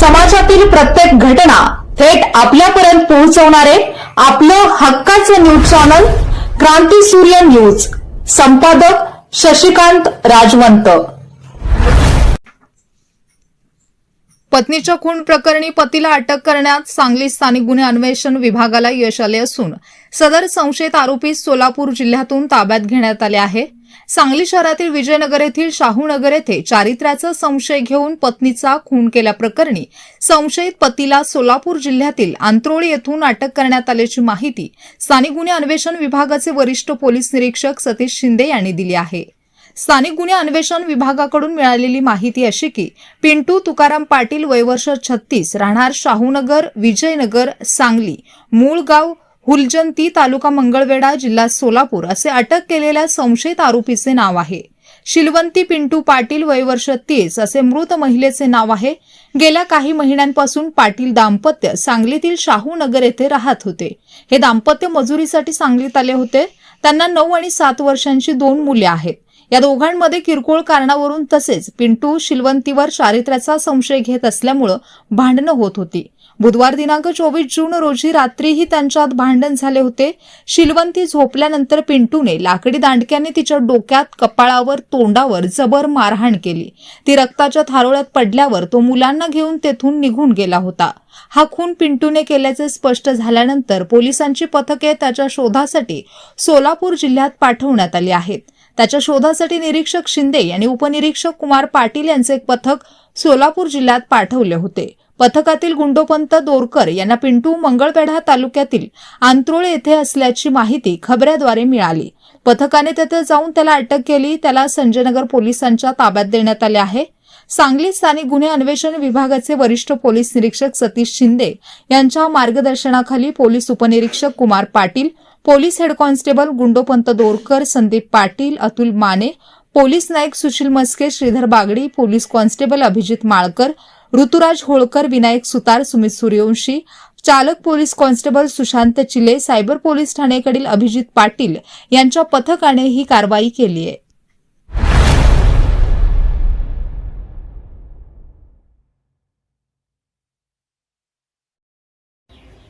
समाजातील प्रत्येक घटना थेट आपल्यापर्यंत पोहोचवणारे आपलं हक्काचं न्यूज चॅनल क्रांती सूर्य न्यूज. संपादक शशिकांत राजवंत. पत्नीच्या खून प्रकरणी पतीला अटक करण्यात सांगली स्थानिक गुन्हे अन्वेषण विभागाला यश आले असून सदर संशयित आरोपी सोलापूर जिल्ह्यातून ताब्यात घेण्यात आले आहे. सांगली शहरातील विजयनगर येथील शाहूनगर येथे चारित्र्याचा संशय घेऊन पत्नीचा खून केल्याप्रकरणी संशयित पतीला सोलापूर जिल्ह्यातील आंत्रोळी येथून अटक करण्यात आल्याची माहिती स्थानिक गुन्हे अन्वेषण विभागाचे वरिष्ठ पोलीस निरीक्षक सतीश शिंदे यांनी दिली आहे. स्थानिक गुन्हे अन्वेषण विभागाकडून मिळालेली माहिती अशी की पिंटू तुकाराम पाटील वयवर्ष छत्तीस राहणार शाहूनगर विजयनगर सांगली मूळ गाव हुलजंती तालुका मंगळवेढा जिल्हा सोलापूर असे अटक केलेल्या संशयित आरोपीचे नाव आहे. शिलवंती पिंटू पाटील वयवर्ष तीस असे मृत महिलेचे नाव आहे. गेल्या काही महिन्यांपासून पाटील दाम्पत्य सांगलीतील शाहूनगर येथे राहत होते. हे दाम्पत्य मजुरीसाठी सांगलीत आले होते. त्यांना नऊ आणि सात वर्षांची दोन मुले आहेत. या दोघांमध्ये किरकोळ कारणावरून तसेच पिंटू शिलवंतीवर चारित्र्याचा संशय घेत असल्यामुळं भांडणं होत होती. बुधवार दिनांक चोवीस जून रोजी रात्रीही त्यांच्यात भांडण झाले होते. शिलवंती झोपल्यानंतर पिंटूने लाकडी दांडक्याने तिच्या डोक्यात कपाळावर तोंडावर जबर मारहाण केली. ती रक्ताच्या थारोळ्यात पडल्यावर तो मुलांना घेऊन तेथून निघून गेला होता. हा खून पिंटूने केल्याचे स्पष्ट झाल्यानंतर पोलिसांची पथके त्याच्या शोधासाठी सोलापूर जिल्ह्यात पाठवण्यात आली आहेत. त्याच्या शोधासाठी निरीक्षक शिंदे यांनी उपनिरीक्षक कुमार पाटील यांचे एक पथक सोलापूर जिल्ह्यात पाठवले होते. पथकातील गुंडोपंत दोरकर यांना पिंटू मंगळपेढा तालुक्यातील आंत्रोळे येथे असल्याची माहिती खबऱ्याद्वारे मिळाली. पथकाने तेथे जाऊन त्याला अटक केली. त्याला संजयनगर पोलिसांच्या ताब्यात देण्यात आले आहे. सांगली स्थानिक गुन्हे अन्वेषण विभागाचे वरिष्ठ पोलीस निरीक्षक सतीश शिंदे यांच्या मार्गदर्शनाखाली पोलीस उपनिरीक्षक Kumar Patil police head constable Gundopant Dorkar Sandeep Patil Atul Mane police Naik Sushil Maske Shridhar Bagdi police constable Abhijit Malkar Rituraj Holkar Vinayak Sutar Sumit Suryavanshi चालक police constable Sushant Chile cyber police ठाणेकडील Abhijit Patil यांच्या पथकाने ही कारवाई केली आहे.